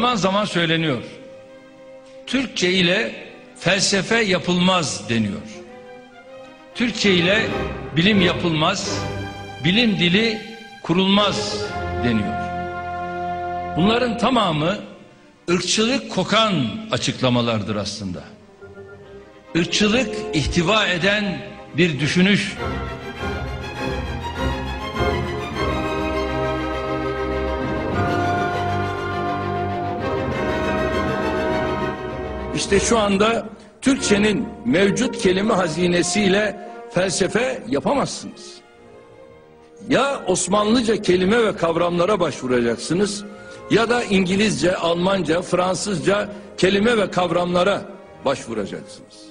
Zaman zaman söyleniyor. Türkçe ile felsefe yapılmaz deniyor. Türkçe ile bilim yapılmaz, bilim dili kurulmaz deniyor. Bunların tamamı ırkçılık kokan açıklamalardır aslında. Irkçılık ihtiva eden bir düşünüş. İşte şu anda Türkçenin mevcut kelime hazinesiyle felsefe yapamazsınız. Ya Osmanlıca kelime ve kavramlara başvuracaksınız ya da İngilizce, Almanca, Fransızca kelime ve kavramlara başvuracaksınız.